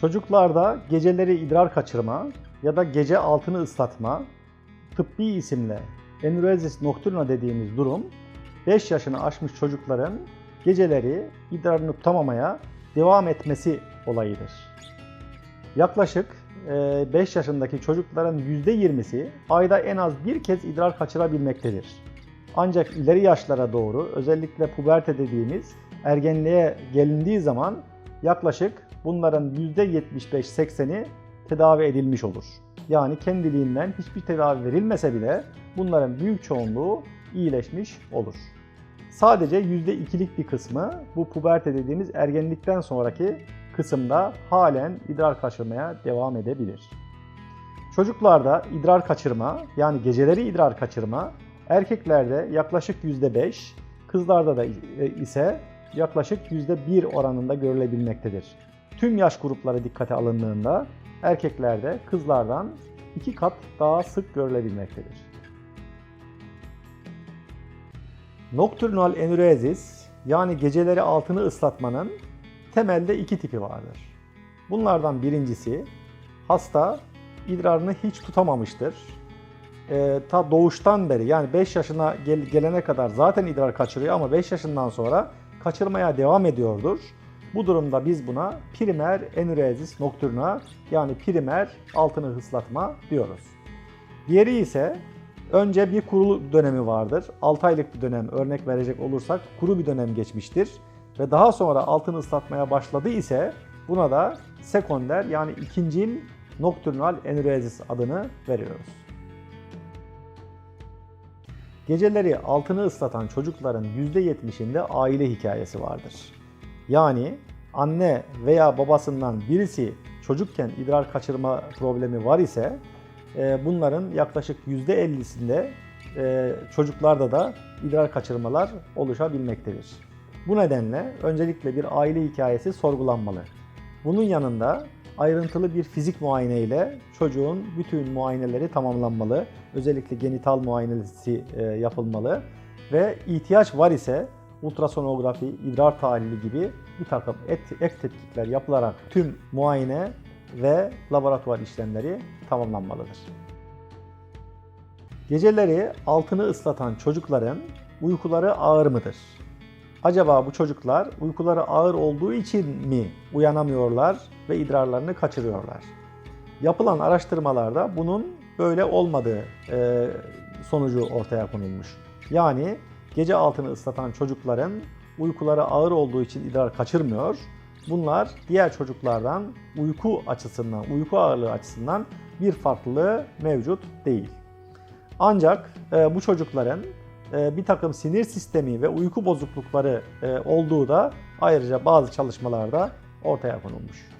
Çocuklarda geceleri idrar kaçırma ya da gece altını ıslatma, tıbbi isimle enuresis nocturna dediğimiz durum 5 yaşını aşmış çocukların geceleri idrarını tutamamaya devam etmesi olayıdır. Yaklaşık 5 yaşındaki çocukların %20'si ayda en az bir kez idrar kaçırabilmektedir. Ancak ileri yaşlara doğru özellikle puberte dediğimiz ergenliğe gelindiği zaman yaklaşık bunların %75-80'i tedavi edilmiş olur. Yani kendiliğinden hiçbir tedavi verilmese bile bunların büyük çoğunluğu iyileşmiş olur. Sadece %2'lik bir kısmı bu puberte dediğimiz ergenlikten sonraki kısımda halen idrar kaçırmaya devam edebilir. Çocuklarda idrar kaçırma yani geceleri idrar kaçırma erkeklerde yaklaşık %5, kızlarda da ise yaklaşık %1 oranında görülebilmektedir. Tüm yaş grupları dikkate alındığında erkeklerde kızlardan iki kat daha sık görülebilmektedir. Nocturnal enuresis yani geceleri altını ıslatmanın temelde iki tipi vardır. Bunlardan birincisi hasta idrarını hiç tutamamıştır. E, ta doğuştan beri yani 5 yaşına gel- gelene kadar zaten idrar kaçırıyor ama 5 yaşından sonra kaçırmaya devam ediyordur. Bu durumda biz buna primer enuresis nocturna yani primer altını hıslatma diyoruz. Diğeri ise önce bir kuru dönemi vardır. 6 aylık bir dönem örnek verecek olursak kuru bir dönem geçmiştir. Ve daha sonra altını ıslatmaya başladı ise buna da sekonder yani ikincil nocturnal enuresis adını veriyoruz. Geceleri altını ıslatan çocukların %70'inde aile hikayesi vardır. Yani anne veya babasından birisi çocukken idrar kaçırma problemi var ise e, bunların yaklaşık %50'sinde e, çocuklarda da idrar kaçırmalar oluşabilmektedir. Bu nedenle öncelikle bir aile hikayesi sorgulanmalı. Bunun yanında ayrıntılı bir fizik muayene ile çocuğun bütün muayeneleri tamamlanmalı. Özellikle genital muayenesi e, yapılmalı ve ihtiyaç var ise ultrasonografi, idrar tahlili gibi bir takım ek, ek tetkikler yapılarak tüm muayene ve laboratuvar işlemleri tamamlanmalıdır. Geceleri altını ıslatan çocukların uykuları ağır mıdır? Acaba bu çocuklar uykuları ağır olduğu için mi uyanamıyorlar ve idrarlarını kaçırıyorlar? Yapılan araştırmalarda bunun böyle olmadığı e, sonucu ortaya konulmuş. Yani gece altını ıslatan çocukların uykuları ağır olduğu için idrar kaçırmıyor. Bunlar diğer çocuklardan uyku açısından, uyku ağırlığı açısından bir farklılığı mevcut değil. Ancak e, bu çocukların e, bir takım sinir sistemi ve uyku bozuklukları e, olduğu da ayrıca bazı çalışmalarda ortaya konulmuş.